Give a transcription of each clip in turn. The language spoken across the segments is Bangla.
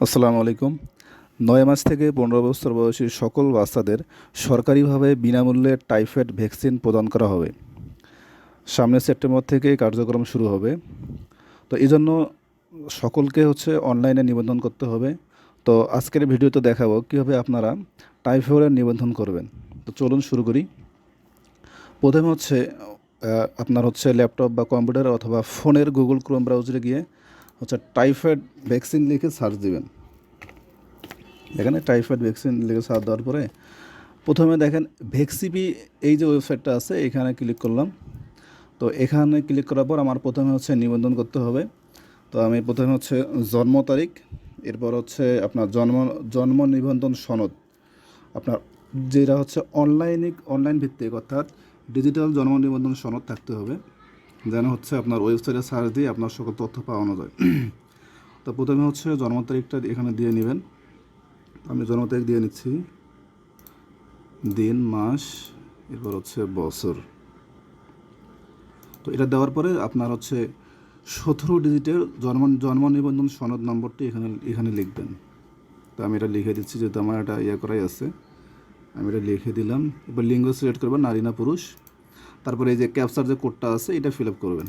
আসসালামু আলাইকুম। নয় মাস থেকে পনেরো বছর বয়সী সকল বাচ্চাদের সরকারিভাবে বিনামূল্যে টাইফয়েড ভ্যাকসিন প্রদান করা হবে। সামনের সেপ্টেম্বর থেকে কার্যক্রম শুরু হবে। তো এই জন্য সকলকে হচ্ছে অনলাইনে নিবন্ধন করতে হবে। তো আজকের ভিডিওতে দেখাবো কীভাবে আপনারা টাইফয়েডের নিবন্ধন করবেন। তো চলুন শুরু করি। প্রথমে হচ্ছে আপনার হচ্ছে ল্যাপটপ বা কম্পিউটার অথবা ফোনের গুগল ক্রোম ব্রাউজারে গিয়ে হচ্ছে টাইফয়েড ভ্যাকসিন লিখে সার্চ দিবেন। এখানে টাইফয়েড ভ্যাকসিন লিখে সার্চ দেওয়ার পরে প্রথমে দেখেন ভ্যাক্সিপি এই যে ওয়েবসাইটটা আছে, এখানে ক্লিক করলাম। তো এখানে ক্লিক করার পর আমার প্রথমে হচ্ছে নিবন্ধন করতে হবে। তো আমি প্রথমে হচ্ছে জন্ম তারিখ, এরপর হচ্ছে আপনার জন্ম জন্ম নিবন্ধন সনদ, আপনার যেটা হচ্ছে অনলাইনে অনলাইন ভিত্তিক অর্থাৎ ডিজিটাল জন্ম নিবন্ধন সনদ থাকতে হবে। যেন হচ্ছে আপনার ওয়েবসাইটে সার্চ দিয়ে আপনার সকল তথ্য পাওয়ানো যায়। তো প্রথমে হচ্ছে জন্ম তারিখটা এখানে দিয়ে নেবেন। আমি জন্ম তারিখ দিয়ে নিচ্ছি। দিন, মাস, এরপর হচ্ছে বছর। তো এটা দেওয়ার পরে আপনার হচ্ছে সতেরো ডিজিটের জন্ম জন্ম নিবন্ধন সনদ নম্বরটি এখানে এখানে লিখবেন। তো আমি এটা লিখে দিচ্ছি, যেহেতু আমার এটা ইয়ে করাই আছে। আমি এটা লিখে দিলাম। এবার লিঙ্গ সিলেক্ট করবেন, নারী না পুরুষ। তারপরে এই যে ক্যাপচার যে কোডটা আছে, এটা ফিল আপ করবেন।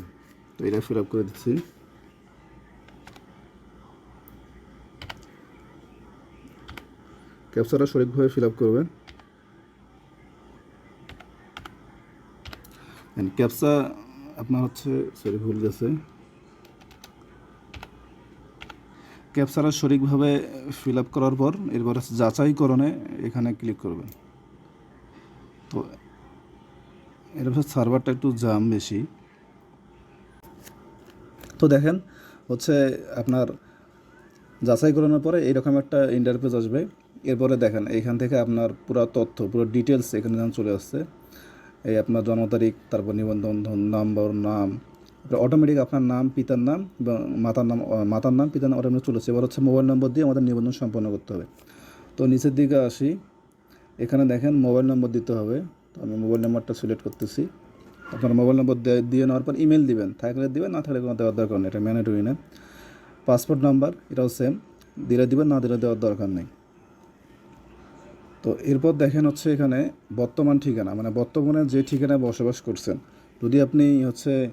তো এটা ফিল আপ করে দিচ্ছি। ক্যাপচারটা সঠিকভাবে ফিল আপ করবেন। ক্যাপচা আপনার হচ্ছে সরি ভুল গেছে। ক্যাপচারা সঠিকভাবে ফিল আপ করার পর, এরপর হচ্ছে যাচাইকরণে এখানে ক্লিক করবেন। তো হচ্ছে সার্ভারটা একটু জাম বেশি। তো দেখেন, হচ্ছে আপনার যাচাই করানোর পরে এইরকম একটা ইন্টারফেস আসবে। এরপরে দেখেন, এইখান থেকে আপনার পুরো তথ্য, পুরো ডিটেলস এখানে যেমন চলে আসছে। এই আপনার জন্ম তারিখ, তারপর নিবন্ধন নাম্বার নাম অটোমেটিক আপনার নাম, পিতার নাম এবং মাতার নাম মাতার নাম, পিতার নাম অটোমেটিক চলেছে এবার হচ্ছে মোবাইল নম্বর দিয়ে আমাদের নিবন্ধন সম্পন্ন করতে হবে। তো নিচের দিকে আসি। এখানে দেখেন মোবাইল নম্বর দিতে হবে। আমি মোবাইল নাম্বারটা সিলেক্ট করতেছি। আপনার মোবাইল নম্বর দিয়ে- দিয়ে নেওয়ার পর ইমেল দিবেন, থাকলে দিবেন, না থাকলে কোনো দেওয়ার দরকার নেই, এটা ম্যান্ডেটরি না। পাসপোর্ট নাম্বার, এটাও সেম দিলে দিবেন, না দিলে দেওয়ার দরকার নেই। তো এরপর দেখেন হচ্ছে এখানে বর্তমান ঠিকানা মানে বর্তমানে যে ঠিকানায় বসবাস করছেন, যদি আপনি হচ্ছে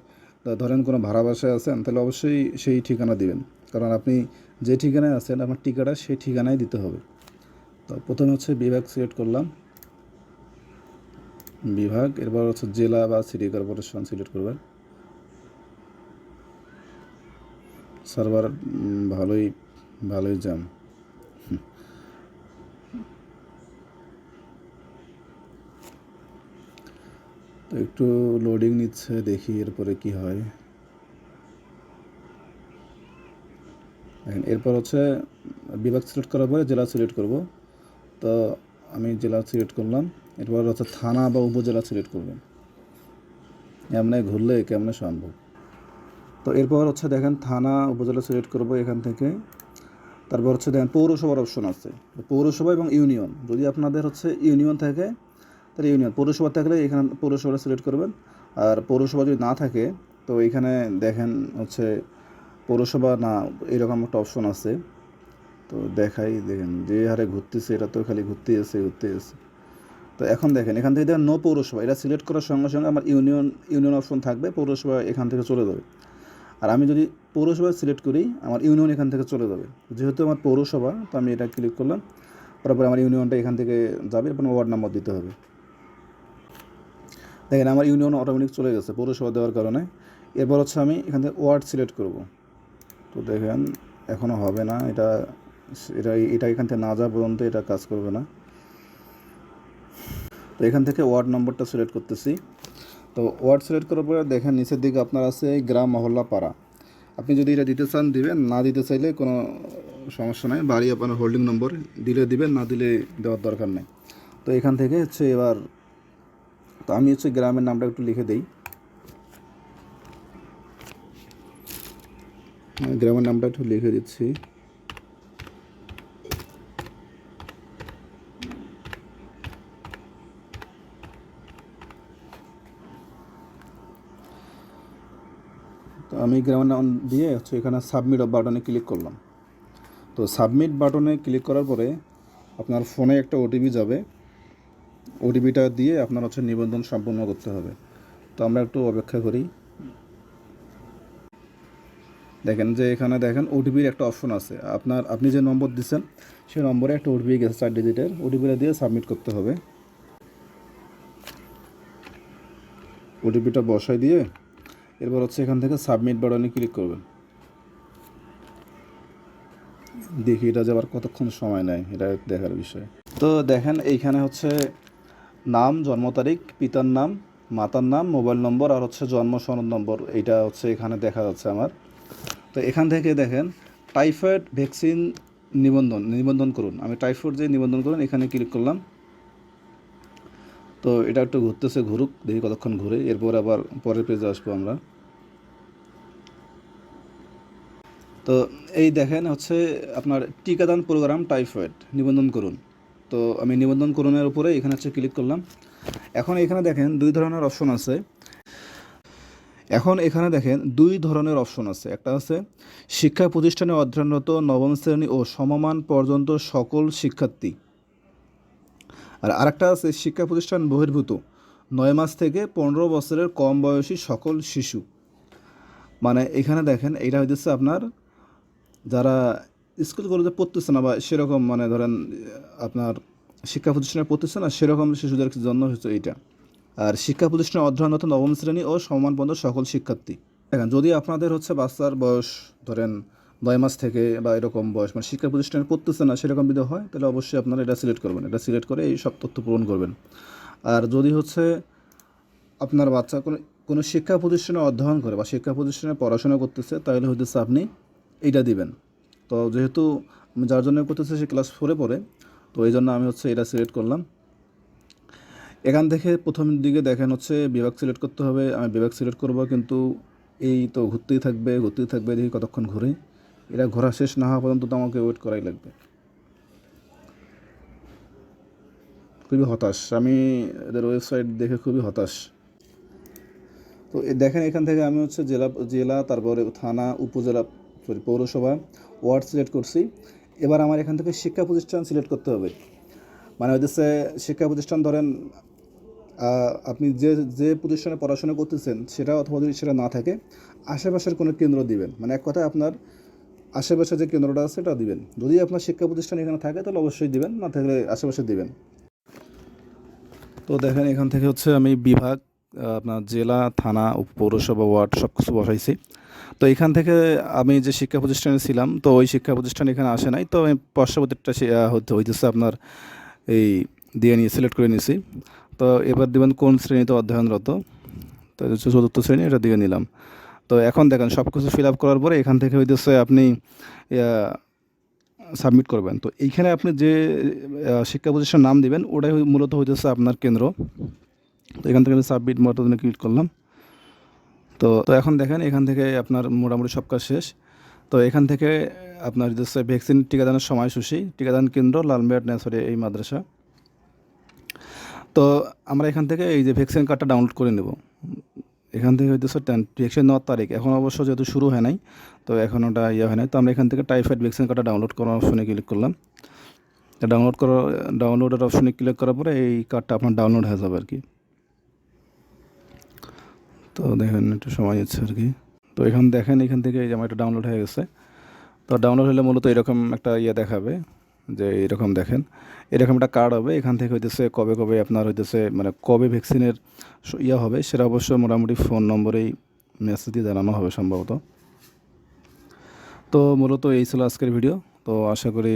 ধরেন কোনো ভাড়া বাসায় আছেন, তাহলে অবশ্যই সেই ঠিকানা দিবেন। কারণ আপনি যে ঠিকানায় আছেন, আপনার টিকাটা সেই ঠিকানায় দিতে হবে। তো প্রথমে হচ্ছে বিভাগ সিলেক্ট করলাম। বিভাগ, এরপর হচ্ছে জেলা বা সিটি কর্পোরেশন সিলেক্ট করবেন সার্ভার ভালোই ভালোই জ্যাম তো একটু লোডিং নিচ্ছে, দেখি এরপরে কি হয়। এরপর হচ্ছে বিভাগ সিলেক্ট করার পরে জেলা সিলেক্ট করব। তো আমি জেলা সিলেক্ট করলাম। এরপর হচ্ছে থানা বা উপজেলা সিলেক্ট করবেন। এমনি ঘুরলে কেমনে সম্ভব? তো এরপর হচ্ছে দেখেন থানা, উপজেলা সিলেক্ট করব এখান থেকে। তারপর হচ্ছে দেখেন পৌরসভার অপশন আছে। পৌরসভা এবং ইউনিয়ন, যদি আপনাদের হচ্ছে ইউনিয়ন থাকে, তাহলে ইউনিয়ন। পৌরসভা থাকলে এখানে পৌরসভাটা সিলেক্ট করবেন। আর পৌরসভা যদি না থাকে, তো এখানে দেখেন হচ্ছে পৌরসভা না, এরকম একটা অপশন আছে। তো দেখাই দেখেন, যে হারে ঘুরতেছে, এটা তো খালি ঘুরতে এসে ঘুরতে এসে তো এখন দেখেন, এখান থেকে দেখেন, নো পৌরসভা, এটা সিলেক্ট করার সঙ্গে সঙ্গে আমার ইউনিয়ন ইউনিয়ন অপশন থাকবে, পৌরসভা এখান থেকে চলে যাবে। আর আমি যদি পৌরসভা সিলেক্ট করি, আমার ইউনিয়ন এখান থেকে চলে যাবে। যেহেতু আমার পৌরসভা, তো আমি এটা ক্লিক করলাম তারপরে আমার ইউনিয়নটা এখান থেকে যাবে এবং ওয়ার্ড নাম্বার দিতে হবে। দেখেন, আমার ইউনিয়ন অটোমেটিক চলে গেছে, পৌরসভা দেওয়ার কারণে। এরপর হচ্ছে আমি এখান থেকে ওয়ার্ড সিলেক্ট করব। তো দেখেন এখনও হবে না, এটা এটা এটা এখান থেকে না যাওয়া পর্যন্ত এটা কাজ করবে না। তো এখান থেকে ওয়ার্ড নম্বরটা সিলেক্ট করতেছি। তো ওয়ার্ড সিলেক্ট করার পরে দেখেন নিচের দিকে আপনার আছে গ্রাম মহল্লা পাড়া। আপনি যদি এটা দিতে চান, দিবেন। না দিতে চাইলে কোনো সমস্যা নাই। বাড়ি আপনার হোল্ডিং নম্বর দিলে দিবেন, না দিলে দেওয়ার দরকার নেই। তো এখান থেকে হচ্ছে এবার, তো আমি হচ্ছে গ্রামের নামটা একটু লিখে দিই। গ্রামের নামটা একটু লিখে দিচ্ছি। আমি গ্রামের দিয়ে হচ্ছে এখানে সাবমিট বাটনে ক্লিক করলাম। তো সাবমিট বাটনে ক্লিক করার পরে আপনার ফোনে একটা ওটিপি যাবে। ওটিপিটা দিয়ে আপনার হচ্ছে নিবন্ধন সম্পূর্ণ করতে হবে। তো আমরা একটু অপেক্ষা করি। দেখেন যে এখানে দেখেন ওটিপির একটা অপশন আছে। আপনার আপনি যে নম্বর দিচ্ছেন, সেই নম্বরে একটা ওটিপি গেছে, চার ডিজিটের ওটিপিটা দিয়ে সাবমিট করতে হবে। ওটিপিটা বসাই দিয়ে এরপর হচ্ছে এখান থেকে সাবমিট বাটনে ক্লিক করবেন। দেখি এটা যাবার কতক্ষণ সময় নেয়, এটা দেখার বিষয়। তো দেখেন, এইখানে হচ্ছে নাম, জন্ম তারিখ, পিতার নাম, মাতার নাম মোবাইল নম্বর আর হচ্ছে জন্ম সনদ নম্বর এইটা হচ্ছে এখানে দেখা যাচ্ছে আমার। তো এখান থেকে দেখেন টাইফয়েড ভ্যাকসিন নিবন্ধন নিবন্ধন করুন। আমি টাইফয়েড যে নিবন্ধন করুন, এখানে ক্লিক করলাম। তো এটা একটু ঘুরতেছে, ঘুরুক, দেখি কতক্ষণ ঘুরে, এরপর আবার পরের পেজে আসব আমরা। তো এই দেখেন হচ্ছে আপনার টিকাদান প্রোগ্রাম টাইফয়েড নিবন্ধন করুন। তো আমি নিবন্ধন করুনের উপরে এখানে হচ্ছে ক্লিক করলাম। এখন এখানে দেখেন দুই ধরনের অপশন আছে। এখন এখানে দেখেন দুই ধরনের অপশন আছে। একটা আছে শিক্ষা প্রতিষ্ঠানে অধ্যয়নরত নবম শ্রেণি ও সমমান পর্যন্ত সকল শিক্ষার্থী। আর আরেকটা আছে, শিক্ষা প্রতিষ্ঠান বহির্ভূত। নয় মাস থেকে পনেরো বছরের কম বয়সী সকল শিশু। মানে এখানে দেখেন এটা হইতেছে আপনার, যারা স্কুল কলেজে পড়তেছে না বা সেরকম মানে ধরেন, আপনার শিক্ষা প্রতিষ্ঠানে পড়তেছে না, সেরকম শিশুদের জন্য হচ্ছে এইটা। আর শিক্ষা প্রতিষ্ঠানে অধ্যয়নরত নবম শ্রেণি ও পর্যন্ত সকল শিক্ষার্থী। দেখেন, যদি আপনাদের হচ্ছে বাচ্চার বয়স ধরেন নয় মাস থেকে বা এরকম বয়স মানে শিক্ষা প্রতিষ্ঠানে পড়তেছে না, সেরকম যদি হয়, তাহলে অবশ্যই আপনারা এটা সিলেক্ট করবেন। এটা সিলেক্ট করে এই সব তথ্য পূরণ করবেন। আর যদি হচ্ছে আপনার বাচ্চা কোনো কোনো শিক্ষা প্রতিষ্ঠানে অধ্যয়ন করে বা শিক্ষা প্রতিষ্ঠানে পড়াশোনা করতেছে, তাহলে হইতেছে আপনি এইটা দিবেন। তো যেহেতু যার জন্য করতেছি সে ক্লাস ফোরে পড়ে, তো এই জন্য আমি হচ্ছে এটা সিলেক্ট করলাম। এখান থেকে প্রথম দিকে দেখেন হচ্ছে বিভাগ সিলেক্ট করতে হবে, আমি বিভাগ সিলেক্ট করব, কিন্তু এই তো ঘুরতেই থাকবে ঘুরতেই থাকবে দেখি কতক্ষণ ঘুরে। এটা ঘোরা শেষ না হওয়া পর্যন্ত তো আমাকে ওয়েট করাই লাগবে। খুবই হতাশ। আমি এদের ওয়েবসাইট দেখে খুবই হতাশ। তো দেখেন এখান থেকে আমি হচ্ছে জেলা জেলা, তারপরে থানা, উপজেলা সরি পৌরসভা ওয়ার্ড সিলেক্ট করছি। এবার আমার এখান থেকে শিক্ষা প্রতিষ্ঠান সিলেক্ট করতে হবে। মানে হচ্ছে শিক্ষা প্রতিষ্ঠান ধরেন আপনি যে যে প্রতিষ্ঠানে পড়াশোনা করতেছেন, সেটা অথবা যদি সেটা না থাকে, আশেপাশের কোনো কেন্দ্র দিবেন। মানে এক কথায় আপনার আশেপাশে যে কেন্দ্রটা আছে সেটা দিবেন। যদি আপনার শিক্ষা প্রতিষ্ঠান এখানে থাকে, তাহলে অবশ্যই দিবেন, না থাকলে আশেপাশে দিবেন। তো দেখেন, এখান থেকে হচ্ছে আমি বিভাগ আপনার জেলা, থানা, পৌরসভা, ওয়ার্ড সব কিছু বসাইছি। তো এখান থেকে আমি যে শিক্ষা প্রতিষ্ঠানে ছিলাম, তো ওই শিক্ষা প্রতিষ্ঠান এখানে আসে নাই। তো আমি পার্শ্ববর্তীটা হইতেছে আপনার এই দিয়ে নিয়ে সিলেক্ট করে নিয়েছি তো এবার দেবেন কোন শ্রেণীতে অধ্যয়নরত? তো চতুর্থ শ্রেণি, এটা দিয়ে নিলাম। তো এখন দেখেন সব কিছু ফিল আপ করার পরে এখান থেকে হইতেছে আপনি সাবমিট করবেন। তো এইখানে আপনি যে শিক্ষা প্রতিষ্ঠান নাম দিবেন, ওটাই মূলত হইতেছে আপনার কেন্দ্র। তো এখান থেকে আমি সাবমিট মতনে ক্লিক করলাম। তো তো এখন দেখেন এখান থেকে আপনার মোটামুটি সব কাজ শেষ। তো এখান থেকে আপনার হচ্ছে ভ্যাকসিন টিকাদানের সময়সূচি, টিকাদান কেন্দ্র লালমিয়াট নেসারি এই মাদ্রাসা। তো আমরা এখান থেকে এই যে ভ্যাকসিন কার্ডটা ডাউনলোড করে নেব। এখান থেকে হইতেছে ভ্যাকসিন নেওয়ার তারিখ। এখন অবশ্য যেহেতু শুরু হয় নাই, তো এখন ওটা ইয়ে হয় নাই। তো আমরা এখান থেকে টাইফয়েড ভ্যাকসিন কার্ডটা ডাউনলোড করার অপশনে ক্লিক করলাম। ডাউনলোড করা ডাউনলোডের অপশনে ক্লিক করার পরে এই কার্ডটা আপনার ডাউনলোড হয়ে যাবে আর কি তো দেখেন একটু সময় যাচ্ছে আর কি তো এখান, দেখেন এখান থেকে আমার এটা ডাউনলোড হয়ে গেছে। তো ডাউনলোড হলে মূলত এরকম একটা ইয়ে দেখাবে। যে এরকম দেখেন। এরকম একটা কার্ড হবে, এখান থেকে হইতেছে কবে কবে আপনার হইতেছে মানে কবে ভ্যাকসিনের ইয়া হবে সেটা অবশ্য মোটামুটি ফোন নম্বরেই মেসেজ দিয়ে জানানো হবে সম্ভবত। তো মূলত এই ছিল আজকের ভিডিও তো আশা করি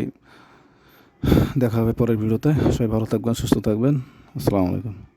দেখা হবে পরের ভিডিওতে সবাই ভালো থাকবেন, সুস্থ থাকবেন। আসসালামু আলাইকুম।